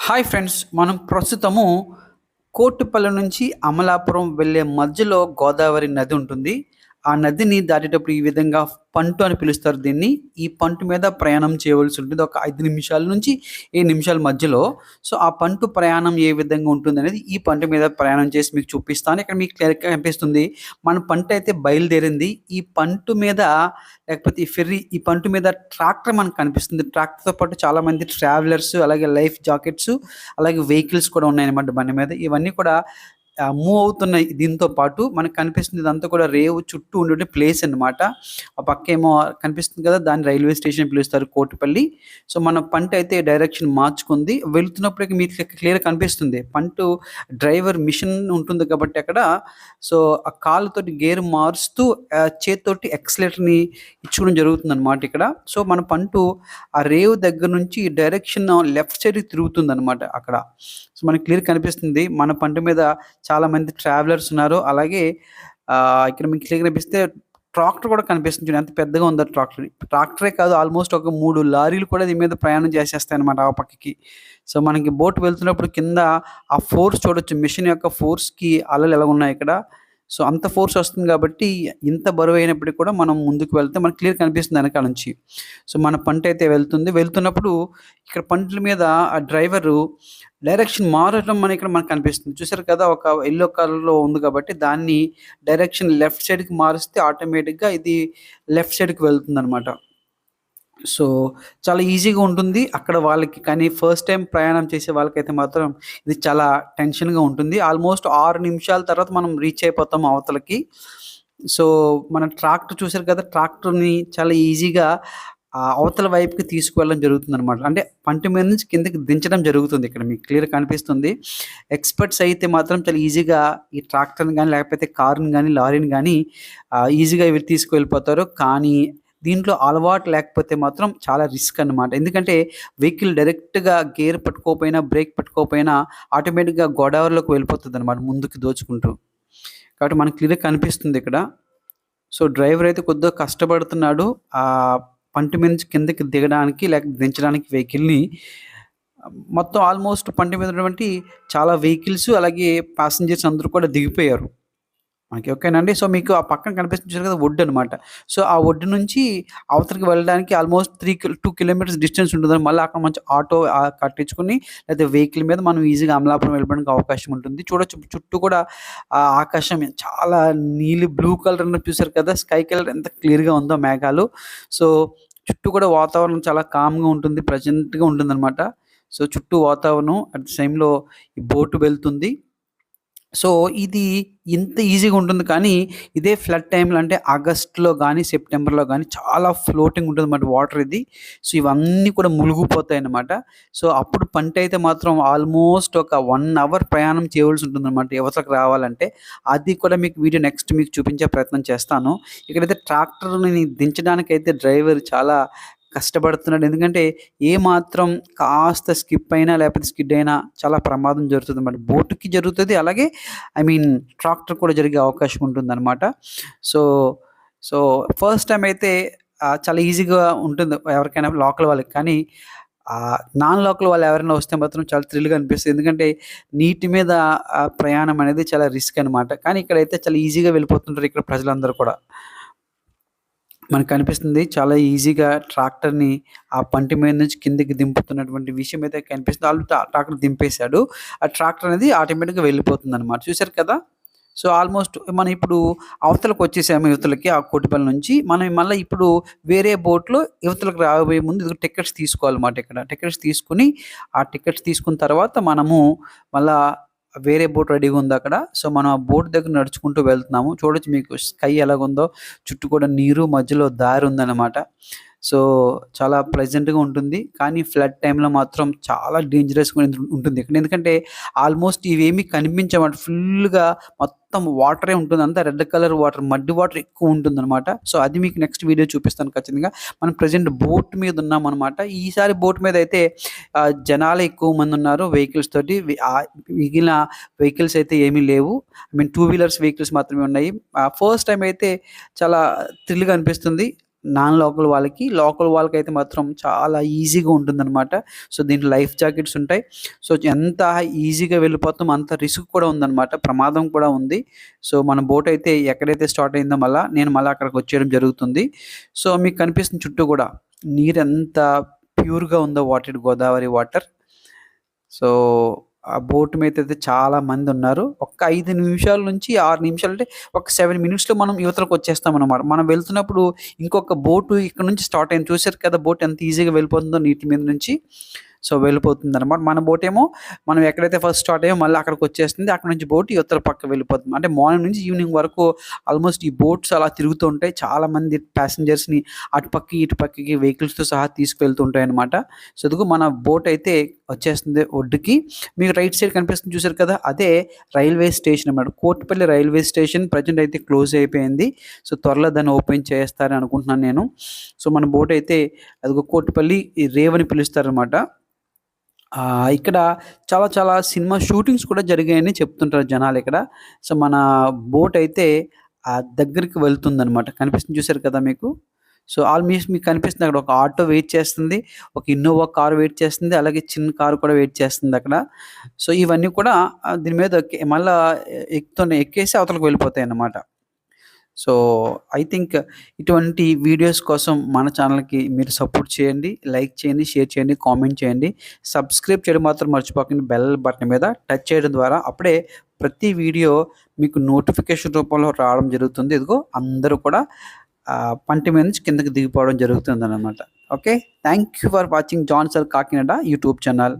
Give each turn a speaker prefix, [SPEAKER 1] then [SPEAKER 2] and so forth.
[SPEAKER 1] Hi friends మనం ప్రస్తుతము కోటిపల్లి నుంచి అమలాపురం వెళ్ళే మధ్యలో గోదావరి నది ఉంటుంది. ఆ నదిని దాటేటప్పుడు ఈ విధంగా పంటు అని పిలుస్తారు దీన్ని. ఈ పంటు మీద ప్రయాణం చేయవలసి ఉంటుంది. ఒక ఐదు నిమిషాల నుంచి ఏ నిమిషాల మధ్యలో. సో ఆ పంటు ప్రయాణం ఏ విధంగా ఉంటుంది అనేది ఈ పంట మీద ప్రయాణం చేసి మీకు చూపిస్తాను. ఇక్కడ మీకు క్లియర్గా కనిపిస్తుంది. మన పంట అయితే బయలుదేరింది. ఈ పంటు మీద లేకపోతే ఈ ఫెర్రీ ఈ పంటు మీద ట్రాక్టర్ మనకు కనిపిస్తుంది. ట్రాక్టర్తో పాటు చాలామంది ట్రావెలర్స్ అలాగే లైఫ్ జాకెట్స్ అలాగే వెహికల్స్ కూడా ఉన్నాయన్నమాట బండి మీద. ఇవన్నీ కూడా మూవ్ అవుతున్న దీంతో పాటు మనకు కనిపిస్తుంది ఇదంతా కూడా రేవు చుట్టూ ఉండే ప్లేస్ అన్నమాట. ఆ పక్క ఏమో కనిపిస్తుంది కదా దాన్ని రైల్వే స్టేషన్ పిలుస్తారు కోటిపల్లి. సో మన పంట అయితే డైరెక్షన్ మార్చుకుంది. వెళుతున్నప్పటికీ మీకు క్లియర్ కనిపిస్తుంది. పంట డ్రైవర్ మిషన్ ఉంటుంది కాబట్టి అక్కడ. సో ఆ కాళ్ళతోటి గేర్ మారుస్తూ చేతితోటి ఎక్సలేటర్ని ఇచ్చుకోవడం జరుగుతుంది అనమాట ఇక్కడ. సో మన పంట ఆ రేవు దగ్గర నుంచి డైరెక్షన్ లెఫ్ట్ సైడ్ తిరుగుతుంది అనమాట అక్కడ. సో మనకి క్లియర్ కనిపిస్తుంది. మన పంట మీద చాలామంది ట్రావెలర్స్ ఉన్నారు. అలాగే ఇక్కడ మీకు క్లియర్ కనిపిస్తే ట్రాక్టర్ కూడా కనిపిస్తుంది ఎంత పెద్దగా ఉందో ట్రాక్టర్. ట్రాక్టరే కాదు ఆల్మోస్ట్ ఒక మూడు లారీలు కూడా దీని మీద ప్రయాణం చేసేస్తాయి అనమాట ఆ పక్కకి. సో మనకి బోట్ వెళ్తున్నప్పుడు కింద ఆ ఫోర్స్ చూడొచ్చు. మిషన్ యొక్క ఫోర్స్కి అలలు ఎలా ఉన్నాయి ఇక్కడ. సో అంత ఫోర్స్ వస్తుంది కాబట్టి ఇంత బరువు అయినప్పటికీ కూడా మనం ముందుకు వెళ్తే మనకి క్లియర్ కనిపిస్తుంది వెనకాల నుంచి. సో మన పంట అయితే వెళ్తుంది. వెళ్తున్నప్పుడు ఇక్కడ పంటల మీద ఆ డ్రైవరు డైరెక్షన్ మారడం మన ఇక్కడ మనకు కనిపిస్తుంది. చూసారు కదా ఒక ఎల్లో కలర్లో ఉంది కాబట్టి దాన్ని డైరెక్షన్ లెఫ్ట్ సైడ్కి మారిస్తే ఆటోమేటిక్గా ఇది లెఫ్ట్ సైడ్కి వెళ్తుంది అనమాట సో చాలా ఈజీగా ఉంటుంది. అక్కడ వాళ్ళకి కానీ ఫస్ట్ టైం ప్రయాణం చేసే వాళ్ళకైతే మాత్రం ఇది చాలా టెన్షన్గా ఉంటుంది. ఆల్మోస్ట్ ఆరు నిమిషాల తర్వాత మనం రీచ్ అయిపోతాం అవతలకి. సో మన ట్రాక్టర్ చూసారు కదా ట్రాక్టర్ని చాలా ఈజీగా అవతల వైపుకి తీసుకువెళ్ళడం జరుగుతుంది అనమాట అంటే పంట మీద నుంచి కిందకి దించడం జరుగుతుంది ఇక్కడ. మీకు క్లియర్ కనిపిస్తుంది. ఎక్స్పర్ట్స్ అయితే మాత్రం చాలా ఈజీగా ఈ ట్రాక్టర్ని కానీ లేకపోతే కారుని కానీ లారీని కానీ ఈజీగా ఇవి తీసుకువెళ్ళిపోతారు. కానీ దీంట్లో అలవాటు లేకపోతే మాత్రం చాలా రిస్క్ అన్నమాట. ఎందుకంటే వెహికల్ డైరెక్ట్గా గేర్ పట్టుకోకపోయినా బ్రేక్ పట్టుకోకపోయినా ఆటోమేటిక్గా గోదావరిలోకి వెళ్ళిపోతుంది అనమాట ముందుకు దోచుకుంటూ. కాబట్టి మనకు క్లియర్ కనిపిస్తుంది ఇక్కడ. సో డ్రైవర్ అయితే కొద్దిగా కష్టపడుతున్నాడు. ఆ పంట మీద నుంచి కిందకి దిగడానికి లేక దించడానికి వెహికల్ని. మొత్తం ఆల్మోస్ట్ పంట మీద ఉన్నటువంటి చాలా వెహికల్స్ అలాగే ప్యాసింజర్స్ అందరూ కూడా దిగిపోయారు. మనకి ఓకేనండి. సో మీకు ఆ పక్కన కనిపిస్తుంది కదా వుడ్ అనమాట సో ఆ వుడ్ నుంచి అవతలకి వెళ్ళడానికి almost three two kilometres distance ఉంటుంది. మళ్ళీ అక్కడ మంచి ఆటో కట్టించుకుని లేదా వెహికల్ మీద మనం ఈజీగా అమలాపురం వెళ్ళడానికి అవకాశం ఉంటుంది. చూడొచ్చు చుట్టూ కూడా ఆ ఆకాశం చాలా నీలి బ్లూ కలర్ అని చూసారు కదా. స్కై కలర్ ఎంత క్లియర్గా ఉందో మేఘాలు. సో చుట్టూ కూడా వాతావరణం చాలా కామ్గా ఉంటుంది ప్రజెంట్గా ఉంటుంది అనమాట సో చుట్టూ వాతావరణం అట్ ద టైంలో ఈ బోటు వెళ్తుంది. సో ఇది ఇంత ఈజీగా ఉంటుంది కానీ ఇదే ఫ్లడ్ టైంలో అంటే ఆగస్ట్లో కానీ సెప్టెంబర్లో కానీ చాలా ఫ్లోటింగ్ ఉంటుంది అన్నమాట వాటర్ ఇది. సో ఇవన్నీ కూడా మునిగిపోతాయి అన్నమాట. సో అప్పుడు పంట అయితే మాత్రం ఆల్మోస్ట్ ఒక వన్ అవర్ ప్రయాణం చేయవలసి ఉంటుంది అనమాట యువతకు రావాలంటే. అది కూడా మీకు వీడియో నెక్స్ట్ మీకు చూపించే ప్రయత్నం చేస్తాను. ఇక్కడైతే ట్రాక్టర్ని దించడానికి అయితే డ్రైవర్ చాలా కష్టపడుతున్నాడు. ఎందుకంటే ఏ మాత్రం కాస్త స్కిప్ అయినా లేకపోతే స్కిడ్ అయినా చాలా ప్రమాదం జరుగుతుంది అన్నమాట బోటుకి జరుగుతుంది అలాగే ఐ మీన్ ట్రాక్టర్ కూడా జరిగే అవకాశం ఉంటుంది అనమాట సో సో ఫస్ట్ టైం అయితే చాలా ఈజీగా ఉంటుంది ఎవరికైనా లోకల్ వాళ్ళకి. కానీ నాన్ లోకల్ వాళ్ళు ఎవరైనా వస్తే మాత్రం చాలా థ్రిల్గా అనిపిస్తుంది. ఎందుకంటే నీటి మీద ప్రయాణం అనేది చాలా రిస్క్ అనమాట కానీ ఇక్కడైతే చాలా ఈజీగా వెళ్ళిపోతుంటారు ఇక్కడ ప్రజలందరూ కూడా. మనకు కనిపిస్తుంది. చాలా ఈజీగా ట్రాక్టర్ని ఆ పంటి మీద నుంచి కిందకి దింపుతున్నటువంటి విషయం అయితే కనిపిస్తుంది. వాళ్ళు ట్రాక్టర్ దింపేశాడు. ఆ ట్రాక్టర్ అనేది ఆటోమేటిక్గా వెళ్ళిపోతుంది అనమాట చూశారు కదా? సో ఆల్మోస్ట్ మనం ఇప్పుడు అవతలకు వచ్చేసాము యువతలకి ఆ కోటిపల్లి నుంచి. మనం మళ్ళీ ఇప్పుడు వేరే బోట్లో యువతలకు రాబోయే ముందు ఇది టికెట్స్ తీసుకోవాలన్నమాట ఇక్కడ. టికెట్స్ తీసుకుని ఆ టికెట్స్ తీసుకున్న తర్వాత మనము మళ్ళీ వేరే బోట్ రెడీగా ఉంది అక్కడ. సో మనం ఆ బోట్ దగ్గర నడుచుకుంటూ వెళ్తున్నాము. చూడొచ్చు మీకు స్కై ఎలాగుందో. చుట్టూ కూడా నీరు మధ్యలో దారి ఉందన్నమాట. సో చాలా ప్లెజెంట్గా ఉంటుంది. కానీ ఫ్లడ్ టైంలో మాత్రం చాలా డేంజరస్గా ఉంటుంది. ఇక్కడ ఎందుకంటే ఆల్మోస్ట్ ఇవేమీ కనిపించమాట ఫుల్గా మొత్తం వాటరే ఉంటుంది. అంతా red colour water muddy water ఎక్కువ ఉంటుంది అనమాట సో అది మీకు నెక్స్ట్ వీడియో చూపిస్తాను ఖచ్చితంగా. మనం ప్రజెంట్ బోట్ మీద ఉన్నాం అనమాట ఈసారి బోట్ మీద అయితే జనాలు ఎక్కువ మంది ఉన్నారు వెహికల్స్ తోటి. మిగిలిన వెహికల్స్ అయితే ఏమీ లేవు. I mean two wheelers vehicles మాత్రమే ఉన్నాయి. ఫస్ట్ టైం అయితే చాలా థ్రిల్గా అనిపిస్తుంది. నాన్ లోకల్ వాళ్ళకి. లోకల్ వాళ్ళకైతే మాత్రం చాలా ఈజీగా ఉంటుందనమాట. సో, దీంట్లో లైఫ్ జాకెట్స్ ఉంటాయి. సో, ఎంత ఈజీగా వెళ్ళిపోతాం అంత రిస్క్ కూడా ఉందన్నమాట ప్రమాదం కూడా ఉంది. సో, మన బోట్ అయితే ఎక్కడైతే స్టార్ట్ అయిందో మళ్ళా, నేను మళ్ళీ అక్కడికి వచ్చేయడం జరుగుతుంది. సో, మీకు కనిపిస్తుంది చుట్టూ కూడా నీరు ఎంత ప్యూర్‌గా ఉందో వాటర్ గోదావరి వాటర్. సో, ఆ బోట్ మీదయితే చాలా మంది ఉన్నారు ఒక్క ఐదు నిమిషాల నుంచి ఆరు నిమిషాలు అంటే ఒక సెవెన్ మినిట్స్‌లో మనం యువతలకొచ్చేస్తామనమాట. మనం వెళ్తున్నప్పుడు ఇంకొక బోటు ఇక్కడ నుంచి స్టార్ట్ అయింది. చూసారు కదా! బోట్ ఎంత ఈజీగా వెళ్ళిపోతుందో నీటి మీద నుంచి. సో, వెళ్ళిపోతుందనమాట. మన బోట్ ఏమో మనం ఎక్కడైతే ఫస్ట్ స్టార్ట్ అయ్యామో మళ్ళీ అక్కడికి వచ్చేస్తుంది అక్కడ నుంచి బోట్ ఇవతల పక్క వెళ్ళిపోతుంది. అంటే మార్నింగ్ నుంచి ఈవినింగ్ వరకు ఆల్మోస్ట్ ఈ బోట్స్ అలా తిరుగుతూ ఉంటాయి. చాలామంది ప్యాసింజర్స్‌ని అటు పక్కకి, ఇటు పక్కకి వెహికల్స్‌తో సహా తీసుకువెళ్తూ ఉంటాయనమాట. సో, అందుకు మన బోట్ అయితే వచ్చేస్తుంది ఒడ్డుకి. మీకు రైట్ సైడ్ కనిపిస్తుంది చూసారు కదా! అదే రైల్వే స్టేషన్ అనమాట. కోటిపల్లి రైల్వే స్టేషన్ ప్రెజెంట్ అయితే క్లోజ్ అయిపోయింది. సో, త్వరలో దాన్ని ఓపెన్ చేస్తారని అనుకుంటున్నాను నేను. సో, మన బోట్ అయితే అదిగో కోటిపల్లి రేవని పిలుస్తారనమాట. ఇక్కడ చాలా చాలా సినిమా షూటింగ్స్ కూడా జరిగాయని చెప్తుంటారు జనాలు ఇక్కడ సో, మన బోట్ అయితే ఆ దగ్గరికి వెళ్తుందనమాట. కనిపిస్తుంది చూసారు కదా మీకు. సో, ఆల్‌మోస్ట్ మీకు కనిపిస్తుంది అక్కడ ఒక ఆటో వెయిట్ చేస్తుంది. ఒక ఇన్నోవా కార్ వెయిట్ చేస్తుంది. అలాగే చిన్న కార్ కూడా వెయిట్ చేస్తుంది అక్కడ సో, ఇవన్నీ కూడా దీని మీద మళ్ళీ మళ్ళా ఎక్కుతున్నాయి. ఎక్కేసి అవతలకి వెళ్ళిపోతాయన్నమాట. సో, ఐ థింక్ ఇటువంటి వీడియోస్ కోసం మన ఛానల్‌కి మీరు సపోర్ట్ చేయండి. లైక్ చేయండి, షేర్ చేయండి, కామెంట్ చేయండి. సబ్స్క్రైబ్ చేయడం మాత్రం మర్చిపోకండి. బెల్ బటన్ మీద టచ్ చేయడం ద్వారా అప్పుడే ప్రతి వీడియో మీకు నోటిఫికేషన్ రూపంలో రావడం జరుగుతుంది. ఇదిగో అందరూ కూడా పంటి మీద నుంచి కిందకి దిగిపోవడం జరుగుతుందనమాట. Okay. Thank you for watching John sir Kakinada YouTube channel.